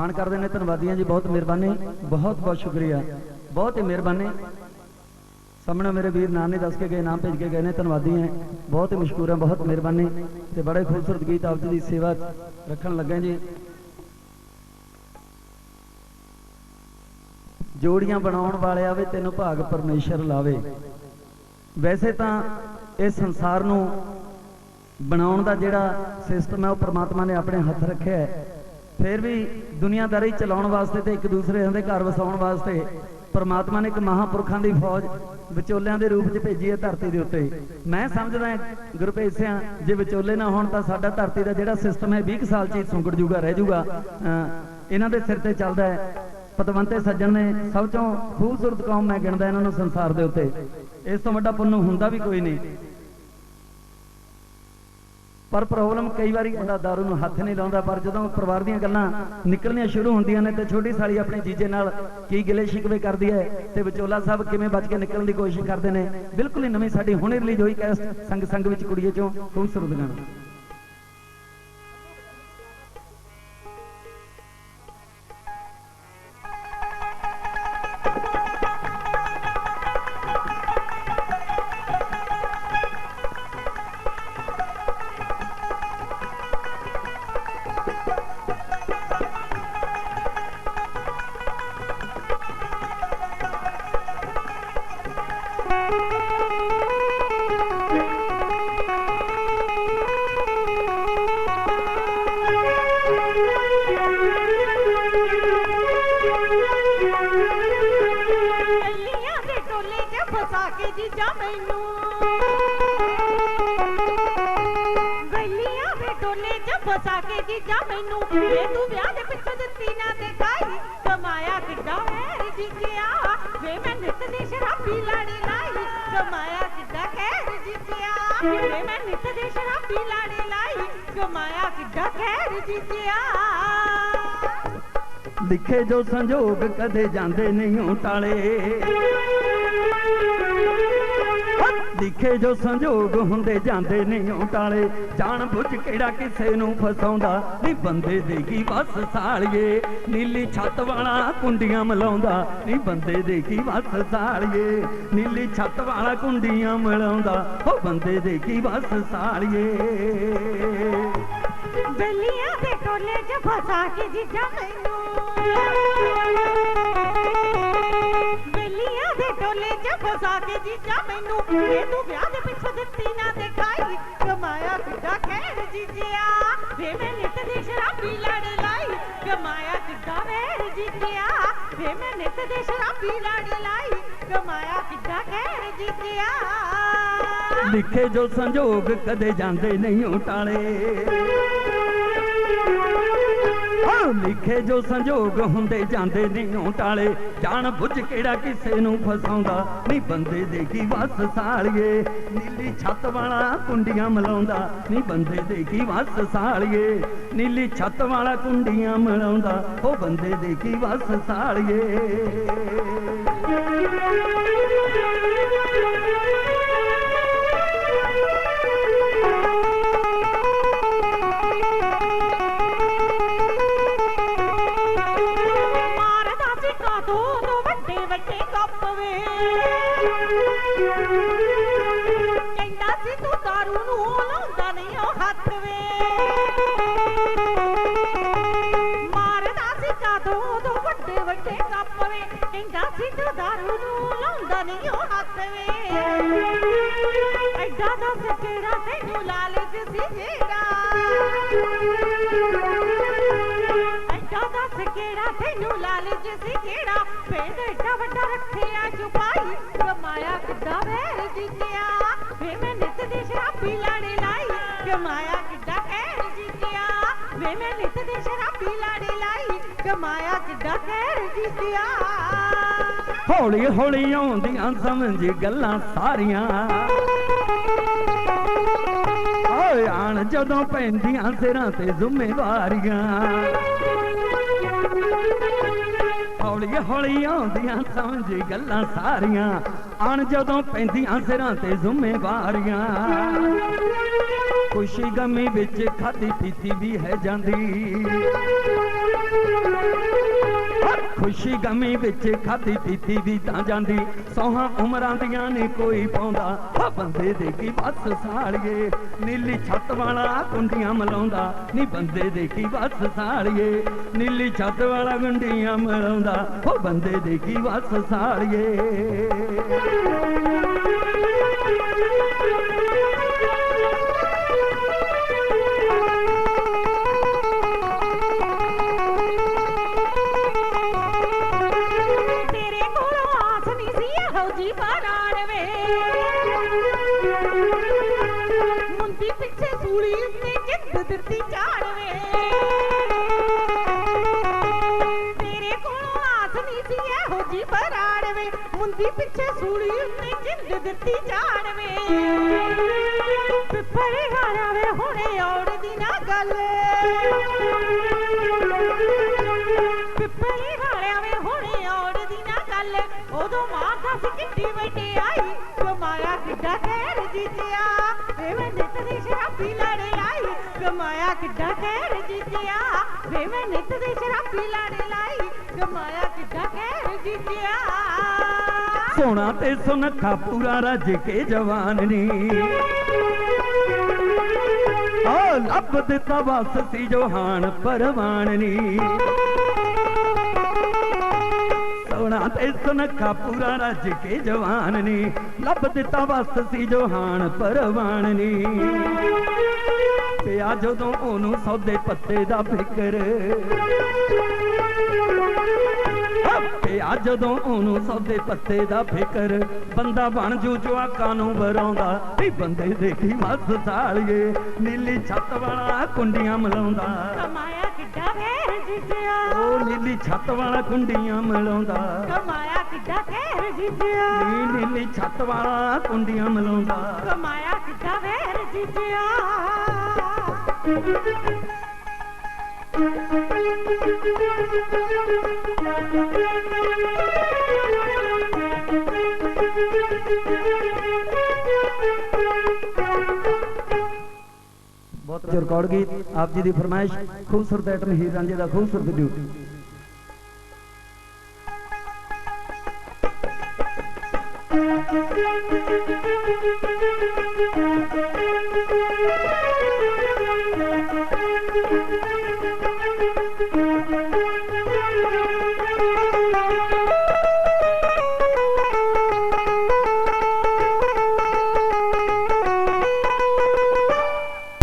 ਮਾਣ ਕਰਦੇ ਨੇ, ਧੰਨਵਾਦੀਆਂ ਜੀ, ਬਹੁਤ ਮਿਹਰਬਾਨੀ, ਬਹੁਤ ਬਹੁਤ ਸ਼ੁਕਰੀਆ। ਬਹੁਤ ਹੀ ਮਿਹਰਬਾਨੀ। ਸਾਹਮਣੇ ਮੇਰੇ ਵੀਰ ਨਾਮ ਨਹੀਂ ਦੱਸ ਕੇ ਗਏ, ਨਾਮ ਭੇਜ ਕੇ ਗਏ ਨੇ, ਧੰਨਵਾਦੀ ਹੈ। ਬਹੁਤ ਹੀ ਮਸ਼ਕੂਰ ਹੈ, ਬਹੁਤ ਮਿਹਰਬਾਨੀ ਤੇ ਬੜੇ ਖੂਬਸੂਰਤ ਗੀਤ ਆਪ ਜੀ ਦੀ ਸੇਵਾ ਰੱਖਣ ਲੱਗੇ ਜੀ। ਜੋੜੀਆਂ ਬਣਾਉਣ ਵਾਲਿਆ ਵੇ ਤੈਨੂੰ ਭਾਗ ਪਰਮੇਸ਼ਰ ਲਾਵੇ। ਵੈਸੇ ਤਾਂ ਇਸ ਸੰਸਾਰ ਨੂੰ ਬਣਾਉਣ ਦਾ ਜਿਹੜਾ ਸਿਸਟਮ ਹੈ, ਉਹ ਪ੍ਰਮਾਤਮਾ ਨੇ ਆਪਣੇ ਹੱਥ ਰੱਖਿਆ ਹੈ। ਫਿਰ ਵੀ ਦੁਨੀਆਦਾਰੀ ਚਲਾਉਣ ਵਾਸਤੇ ਤੇ ਇੱਕ ਦੂਸਰੇ ਦੇ ਘਰ ਵਸਾਉਣ ਵਾਸਤੇ ਪਰਮਾਤਮਾ ਨੇ ਇੱਕ ਮਹਾਪੁਰਖਾਂ ਦੀ ਫੌਜ ਵਿਚੋਲਿਆਂ ਦੇ ਰੂਪ 'ਚ ਭੇਜੀ ਹੈ ਧਰਤੀ ਦੇ ਉੱਤੇ। ਮੈਂ ਸਮਝਦਾ ਗੁਰਪ੍ਰੀਤ ਸਿੰਘ, ਜੇ ਵਿਚੋਲੇ ਨਾ ਹੋਣ ਤਾਂ ਸਾਡਾ ਧਰਤੀ ਦਾ ਜਿਹੜਾ ਸਿਸਟਮ ਹੈ 20 ਕੁ ਸਾਲ 'ਚ ਹੀ ਸੁੰਗੜ ਜੂਗਾ, ਰਹਿ ਜੂਗਾ। ਇਹਨਾਂ ਦੇ ਸਿਰ ਤੇ ਚੱਲਦਾ ਹੈ। ਪਤਵੰਤੇ ਸੱਜਣ ਨੇ ਸਭ ਤੋਂ ਖੂਬਸੂਰਤ ਕੌਮ ਮੈਂ ਗਿਣਦਾ ਇਹਨਾਂ ਨੂੰ ਸੰਸਾਰ ਦੇ ਉੱਤੇ। ਇਸ ਤੋਂ ਵੱਡਾ ਪੁੰਨ ਹੁੰਦਾ ਵੀ ਕੋਈ ਨਹੀਂ। ਪਰ ਪ੍ਰੋਬਲਮ ਕਈ ਵਾਰੀ ਹੁੰਦਾ ਦਾਰੂ ਨੂੰ ਹੱਥ ਨਹੀਂ ਲਾਉਂਦਾ, ਪਰ ਜਦੋਂ ਪਰਿਵਾਰ ਦੀਆਂ ਗੱਲਾਂ ਨਿਕਲਣੀਆਂ ਸ਼ੁਰੂ ਹੁੰਦੀਆਂ ਨੇ ਤੇ ਛੋਟੀ ਸਾਲੀ ਆਪਣੇ ਜੀਜੇ ਨਾਲ ਕੀ ਗਿਲੇ ਸ਼ਿਕਵੇ ਕਰਦੀ ਹੈ ਤੇ ਵਿਚੋਲਾ ਸਾਹਿਬ ਕਿਵੇਂ ਬਚ ਕੇ ਨਿਕਲਣ ਦੀ ਕੋਸ਼ਿਸ਼ ਕਰਦੇ ਨੇ, ਬਿਲਕੁਲ ਹੀ ਨਵੀਂ ਸਾਡੀ ਹੁਣੇ ਰਿਲੀਜ਼ ਹੋਈ ਕੈਸਟ ਸੰਗ ਸੰਗ ਵਿੱਚ ਕੁੜੀਏ ਚੋਂ, ਖੂਬਸੂਰਤ ਗਾਣਾ। ਕੇ ਮੈਨੂੰ। ਗੱਲੀਆਂ ਦੇ ਟੋਲੇ 'ਚ ਫਸਾ ਕੇ ਜੀਜਾ ਮੈਨੂੰ। ਵੇ ਤੂੰ ਵਿਆਹ ਦੇ ਪਿੱਛੇ ਦਿੱਤੀ ਨਾ ਦਿਖਾਈ ਕਮਾਇਆ ਕਿੱਡਾ ਹੈ ਜੀਜਿਆ ਵੇ ਮੈਂ ਨਿੱਤ ਦੀ ਸ਼ਰਾਬੀ ਲਾੜੀ ਲਾਈ, ਕਮਾਇਆ ਕਿੱਡਾ ਖੈਰ ਜੀਜਿਆ ਵੇ ਮੈਂ ਨਿੱਤ ਦੀ ਸ਼ਰਾਬੀ ਲਾੜੀ ਲਾਈ, ਕਮਾਇਆ ਕਿੱਡਾ ਖੈਰ ਜੀਜਿਆ ਲਿਖੇ ਜੋ ਸੰਜੋਗ ਕਦੇ ਜਾਂਦੇ ਨਹੀਂ ਟਾਲੇ। ਲਿਖੇ ਜੋ ਸੰਜੋਗ ਹੁੰਦੇ ਜਾਂਦੇ ਨਹੀਂ ਟਾਲੇ। ਜਾਣ ਬੁੱਝ ਕਿਹੜਾ ਕਿਸੇ ਨੂੰ ਫਸਾਉਂਦਾ? ਨਹੀਂ ਬੰਦੇ ਦੇ ਕੀ ਵਸ ਸਾਲੀਏ? ਨੀਲੀ ਛੱਤ ਵਾਲਾ ਕੁੰਡੀਆਂ ਮਲਾਉਂਦਾ। ਨਹੀਂ ਬੰਦੇ ਦੇ ਕੀ ਵਸ ਸਾਲੀਏ? ਨੀਲੀ ਛੱਤ ਵਾਲਾ ਕੁੰਡੀਆਂ ਮਲਾਉਂਦਾ। ਉਹ ਬੰਦੇ ਦੇ ਕੀ ਵਸ ਸਾਲੀਏ? ਬੇਲੀਆਂ ਦੇ ਟੋਲੇ 'ਚ ਫਸਾ ਕੇ ਜੀਜਾ ਮੈਨੂੰ। ਬੇਲੀਆਂ 'ਚ ਫਸਾ ਕੇ ਜੀਜਾ, ਮੈਨੂੰ ਵੇ ਤੂੰ ਵਿਆਹ ਦੇ ਪਿੱਛੇ ਦਿੱਤੀ ਨਾ ਦਿਖਾਈ। ਕਮਾਇਆ ਕਿੱਡਾ ਖੈਰ ਜੀਜਿਆ, ਵੇ ਮੈਂ ਨਿੱਤ ਦੀ ਸ਼ਰਾਬੀ ਲੜ ਲਾਈ। ਕਮਾਇਆ ਕਿੱਡਾ ਖੈਰ ਜੀਜਿਆ, ਵੇ ਮੈਂ ਨਿੱਤ ਦੀ ਸ਼ਰਾਬੀ ਲੜ ਲਾਈ। ਕਮਾਇਆ ਕਿੱਡਾ ਖੈਰ ਜੀਜਿਆ। ਲਿਖੇ ਜੋ ਸੰਜੋਗ ਕਦੇ ਜਾਂਦੇ ਨਹੀਂ ਟਾਲੇ। ਹਾਂ, ਲਿਖੇ ਜੋ ਸੰਜੋਗ ਹੁੰਦੇ ਜਾਂਦੇ ਨਹੀਂ ਟਾਲੇ। ਜਾਣ ਬੁੱਝ ਕਿਹੜਾ ਕਿਸੇ ਨੂੰ ਫਸਾਉਂਦਾ? ਨਹੀਂ ਬੰਦੇ ਦੇ ਕੀ ਵਸ ਸਾਲੀਏ? ਨੀਲੀ ਛੱਤ ਵਾਲਾ ਕੁੰਡੀਆਂ ਮਲਾਉਂਦਾ। ਨਹੀਂ ਬੰਦੇ ਦੇ ਕੀ ਵਸ ਸਾਲੀਏ? ਨੀਲੀ ਛੱਤ ਵਾਲਾ ਕੁੰਡੀਆਂ ਮਲਾਉਂਦਾ। ਉਹ ਬੰਦੇ ਦੇ ਕੀ ਵਸ ਮਾਰਦਾ ਤੂੰ ਨੂੰ ਲਾਉਂਦਾ ਨਹੀਂ ਉਹ ਹੱਥ ਵੇ ਮਾਰਦਾ ਸੀ ਕਾਦੋ ਦੋ ਵੱਡੇ ਵੱਡੇ ਕੱਪ ਵੇ ਕਹਿੰਦਾ ਸੀ ਤੂੰ ਦਾਰੂ ਨੂੰ ਲਾਉਂਦਾ ਨਹੀਂ ਉਹ ਹੱਥ ਵੇ ਐਡਾ ਦਾ ਕਿਹੜਾ ਤੈਨੂੰ ਲਾਲਚ ਸੀ ਜਿਹੜਾ ਐਡਾ ਦੱਸ ਕਿਹੜਾ ਤੈਨੂੰ ਲਾਲਚ ਸੀ ਕਿਹੜਾ ਪੇਟ ਐਡਾ ਵੱਡਾ ਰੱਖਿਆ ਛੁਪਾਈ ਸ਼ਰਾਬੀ ਲਾੜੇ ਲਾਈ ਕਮਾਇਆ ਕਿੱਡਾ ਖੈਰ ਜਿੱਤਿਆ ਵੇ ਮੈਂ ਨਿੱਤ ਦੀ ਸ਼ਰਾਬੀ ਲਾੜੇ ਲਾਈ ਕਮਾਇਆ ਕਿੱਡਾ ਖੈਰ ਜਿੱਤਿਆ ਹੌਲੀ ਹੌਲੀ ਆਉਂਦੀਆਂ ਸਮਝ ਗੱਲਾਂ ਸਾਰੀਆਂ। ਓਏ ਆਣ ਜਦੋਂ ਪੈਂਦੀਆਂ ਸਿਰਾਂ ਤੇ ਜ਼ਿੰਮੇਵਾਰੀਆਂ। ਹੌਲੀ ਹੌਲੀ ਆਉਂਦੀਆਂ ਸਮਝ ਗੱਲਾਂ ਸਾਰੀਆਂ। ਆਣ ਜਦੋਂ ਪੈਂਦੀਆਂ ਸਿਰਾਂ ਤੇ ਜ਼ਿੰਮੇਵਾਰੀਆਂ। ਖੁਸ਼ੀ ਗਮੀ ਵਿੱਚ ਖਾਦੀ ਪੀਤੀ ਵੀ ਹੈ ਜਾਂਦੀ। ਖੁਸ਼ੀ ਗਮੀ ਵਿੱਚ ਖਾਦੀ ਪੀਤੀ ਦੀ ਤਾਂ ਜਾਂਦੀ। ਸੋਹਾਂ ਉਮਰਾਂ ਦੀਆਂ ਨੇ ਕੋਈ ਪਾਉਂਦਾ। ਆ ਬੰਦੇ ਦੇ ਕੀ ਬੱਸ ਸਾਲੀਏ। ਨੀਲੀ ਛੱਤ ਵਾਲਾ ਕੁੰਡੀਆਂ ਮਲਾਉਂਦਾ। ਨੀ ਬੰਦੇ ਦੇ ਕੀ ਬੱਸ ਸਾਲੀਏ। ਨੀਲੀ ਛੱਤ ਵਾਲਾ ਗੁੰਡੀਆਂ ਮਲਾਉਂਦਾ। ਉਹ ਬੰਦੇ ਦੇ ਕੀ ਬੱਸ ਸਾਲੀਏ। ਪਿੱਛੇ ਸੂਲੀ ਉੱਤੇ ਜਿੱਦ ਦਿੱਤੀ ਝਾੜ ਵੇ। ਤੇਰੇ ਕੋਲੋਂ ਆਸ ਨਹੀਂ ਸੀ ਇਹੋ ਜੀ ਬਾਰਾਣ ਵੇ। ਮੁੰਦੀ ਪਿੱਛੇ ਸੂਲੀ ਉੱਤੇ ਜਿੱਦ ਦਿੱਤੀ ਝਾੜ ਵੇ। ਪਿੱਪੜੇ ਹਾਰਾ ਵੇ, ਹੁਣੇ ਔੜਦੀ ਨਾ ਗੱਲ। ਪਿੱਪਲੀ ਵਾਲਿਆਂ ਵੇ, ਹੁਣੇ ਔੜਦੀ ਨਾ ਗੱਲ। ਉਦੋਂ ਮਾਂ ਦੱਸ ਕਿੱਡੀ ਵੱਡੀ ਆਈ। ਕਮਾਇਆ ਕਿੱਡਾ ਕਹਿਰ ਜਿੱਤਿਆ ਵੇ ਮੈਂ ਨਿਤ ਦੀ ਸ਼ਰਾਬੀ ਲੜੇ ਆਈ ਕਮਾਇਆ ਕਿੱਡਾ ਕਹਿਰ ਜਿੱਤਿਆ ਵੇ ਮੈਂ ਨਿਤ ਦੀ ਸ਼ਰਾਬੀ ਲੜੇ ਲਾਈ। ਕਮਾਇਆ ਕਿੱਡਾ ਕਹਿਰ ਜਿੱਤਿਆ ਸੋਹਣਾ ਤੇ ਸੁਨੱਖਾ ਪੂਰਾ ਰੱਜ ਕੇ ਜਵਾਨ ਨੀ। ਆ ਲੱਭ ਦਿੱਤਾ ਵਸ ਸੀ ਜੋਹਾਨ ਪਰਵਾਨ ਨੀ। ਸੋਹਣਾ ਤੇ ਸੁਨੱਖਾ ਪੂਰਾ ਰੱਜ ਕੇ ਜਵਾਨ ਨੀ। ਲੱਭ ਦਿੱਤਾ ਵਸ ਸੀ ਜੋਹਾਨ ਪਰਵਾਨ ਨੀ। ਪਿਆ ਜਦੋਂ ਉਹਨੂੰ ਸੌਦੇ ਪੱਤੇ ਦਾ ਫਿਕਰ। ਪਿਆ ਜਦੋਂ ਉਹਨੂੰ ਸੌਦੇ ਪੱਤੇ ਦਾ ਫਿਕਰ। ਬੰਦਾ ਬਣ ਜੂ ਜਵਾਕਾਂ ਨੂੰ ਬਰਾਉਂਦਾ ਵੀ ਬੰਦੇ ਦੇਖੀ ਮੱਸ ਸਾਲੀਏ। ਨੀਲੀ ਛੱਤ ਵਾਲਾ ਕੁੰਡੀਆਂ ਮਲਾਉਂਦਾ। ਕਮਾਇਆ ਕਿੱਡਾ ਕਹਿਰ ਜਿੱਤਿਆ। ਉਹ ਨੀਲੀ ਛੱਤ ਵਾਲਾ ਕੁੰਡੀਆਂ ਮਲਾਉਂਦਾ। ਕਮਾਇਆ ਕਿੱਡਾ ਜਿੱਤਿਆ। ਨੀ ਨੀਲੀ ਛੱਤ ਵਾਲਾ ਕੁੰਡੀਆਂ ਮਲਾਉਂਦਾ। ਕਮਾਇਆ ਕਿੱਡਾ ਜਿੱਤਿਆ। ਬਹੁਤ ਰਿਕਾਰਡ ਗੀਤ ਆਪ ਜੀ ਦੀ ਫਰਮਾਇਸ਼ ਖੂਬਸੂਰਤ ਐਟਮ ਹੀਰ ਰਾਂਝੇ ਦਾ ਖੂਬਸੂਰਤ ਡਿਊਟੀ